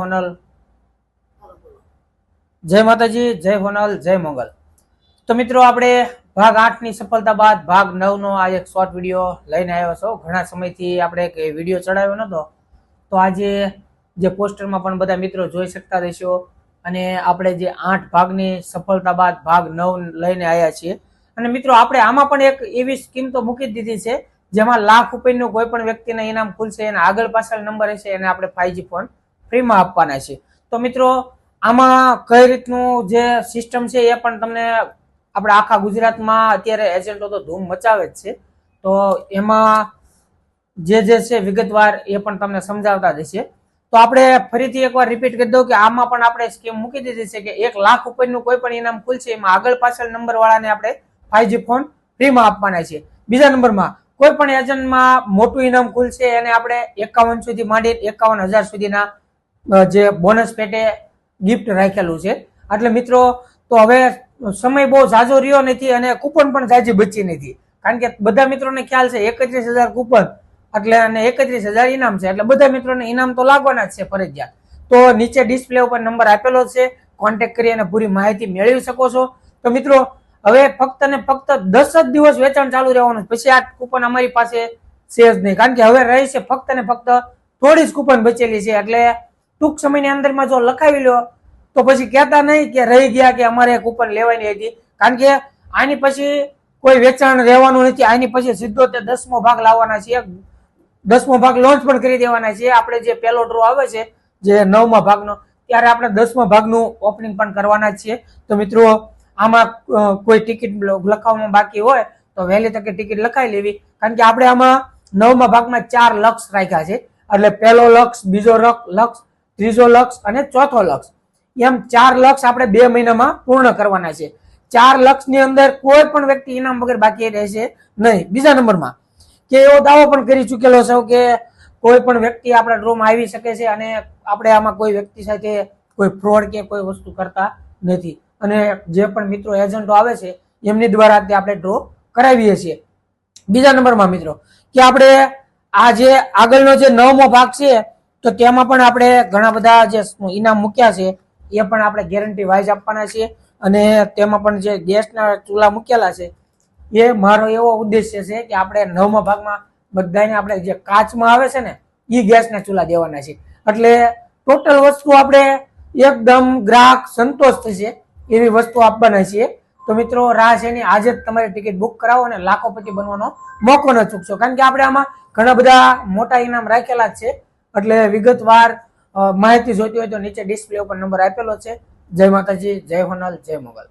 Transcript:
હોનલ. જય માતાજી, જય હોનલ, જય મંગલ. તો મિત્રો, આપણે ભાગ આઠની સફળતા બાદ ભાગ નવ નો આ એક શોર્ટ વીડિયો લઈને આવ્યો છો. ઘણા સમયથી આપણે વીડિયો ચડાવ્યો નતો. તો આજે જે પોસ્ટરમાં પણ બધા મિત્રો જોઈ શકતા રહેશો. અને આપણે જે આઠ ભાગની સફળતા બાદ ભાગ નવ લઈને આવ્યા છીએ. અને મિત્રો, આપણે આમાં પણ એક એવી સ્કીમ તો મૂકી દીધી છે, જેમાં લાખ રૂપિયાનું કોઈ પણ વ્યક્તિને ઇનામ ખુલશે, એના આગળ પાછળ નંબર હશે, એને આપણે ફાઈવજી ફોન ફ્રીમાં આપવાના છે. તો મિત્રો, આમાં કઈ રીતનું જે સિસ્ટમ છે એ પણ તમને આપણે આખા ગુજરાતમાં અત્યારે એજન્ટો તો ધૂમ મચાવે જ છે. તો એમાં જે જે છે વિગતવાર એ પણ તમને સમજાવતા જશે. તો આપણે ફરીથી એકવાર રિપીટ કરી દઉં કે આમાં પણ આપણે સ્કીમ મૂકી દીધી છે કે એક લાખ રૂપિયાનું કોઈ પણ ઇનામ ખુલશે, એમાં આગળ પાછળ નંબર વાળાને આપણે ફાઈવજી ફોન ફ્રીમાં આપવાના છે. બીજા નંબરમાં, કોઈ પણ એજન્ટમાં મોટું ઇનામ ખુલશે, એને આપણે એકાવન સુધી માંડી એકાવન હજાર સુધીના જે બોનસ પેટે ગિફ્ટ રાખેલું છે. એટલે મિત્રો, તો હવે સમય બહુ ઝાઝો રહ્યો નથી અને કૂપન પણ ઝાઝી બચી નથી. કારણ કે બધા મિત્રોને ખ્યાલ છે, એકત્રીસ હજાર કૂપન એટલે અને એકત્રીસ હજાર ઇનામ છે. એટલે બધા મિત્રોને ઇનામ તો લાગવાના જ છે ફરજિયાત. તો નીચે ડિસ્પ્લે ઉપર નંબર આપેલો છે કોન્ટેક્ટ કરી અને પૂરી માહિતી મેળવી શકો છો. તો મિત્રો, હવે ફક્ત ને ફક્ત દસ જ દિવસ વેચાણ ચાલુ રહેવાનું. પછી આ કૂપન અમારી પાસે છે જ નહીં. કારણ કે હવે રહી છે ફક્ત ને ફક્ત થોડી જ કૂપન બચેલી છે. એટલે ટૂંક સમયની અંદરમાં જો લખાવી લો, તો પછી કહેતા નહીં કે રહી ગયા કે અમારે કૂપન લેવાની હતી. કારણ કે આની પછી કોઈ વેચાણ રહેવાનું નથી. આની પછી સીધો તે દસમો ભાગ લાવવાના છે દસમો ભાગ લોન્ચ પણ કરી દેવાના છે આપણે જે પહેલો ડ્રો આવે છે, જે નવમા ભાગનો, ત્યારે આપણે દસમા ભાગનું ઓપનિંગ પણ કરવાના છીએ. તો મિત્રો, આમાં કોઈ ટિકિટ લખાવવામાં બાકી હોય, તો વહેલી તકે ટિકિટ લખાઈ લેવી. કારણ કે આપણે આમાં નવમા ભાગમાં ચાર લક્ષ રાખ્યા છે. એટલે પહેલો લક્ષ, બીજો લક્ષ ત્રીજો લક્ષ અને ચોથો લક્ષ. એમ ચાર લક્ષ આપણે બે મહિનામાં પૂર્ણ કરવાના છે. ચાર લક્ષની અંદર કોઈ પણ વ્યક્તિ ઇનામ વગર બાકી રહેશે નહીં. બીજા નંબરમાં કે એવો દાવો પણ કરી ચૂકેલો છે કે કોઈ પણ વ્યક્તિ આપણા ડ્રોમાં આવી શકે છે અને આપણે આમાં કોઈ વ્યક્તિ સાથે કોઈ ફ્રોડ કે કોઈ વસ્તુ કરતા નથી. અને જે પણ મિત્રો એજન્ટો આવે છે, એમની દ્વારા તે આપણે ડ્રો કરાવીએ છીએ. બીજા નંબરમાં મિત્રો, કે આપણે આ જે આગળનો જે નવમો ભાગ છે તો તેમાં પણ આપણે ઘણા બધા જે ઇનામ મૂક્યા છે, એ પણ આપણે ગેરંટી વાઇઝ આપવાના છીએ. અને તેમાં પણ જે ગેસના ચૂલા મૂકેલા છે, એ મારો એવો ઉદ્દેશ્ય છે કે આપણે નવમા ભાગમાં બધાને આપણે જે કાચમાં આવે છે ને એ ગેસના ચૂલા દેવાના છે. એટલે ટોટલ વસ્તુ આપણે એકદમ ગ્રાહક સંતોષ થશે એવી વસ્તુ આપવાના છીએ. તો મિત્રો, રાહ છે એની આજે જ તમારી ટિકિટ બુક કરાવો અને લાખોપતિ બનવાનો મોકો ન ચૂકશો. કારણ કે આપણે આમાં ઘણા બધા મોટા ઇનામ રાખેલા જ છે. એટલે વિગતવાર માહિતી જોઈતી હોય તો નીચે ડિસ્પ્લે ઉપર નંબર આપેલો છે. જય માતાજી, જય હોનલ, જય મોગલ.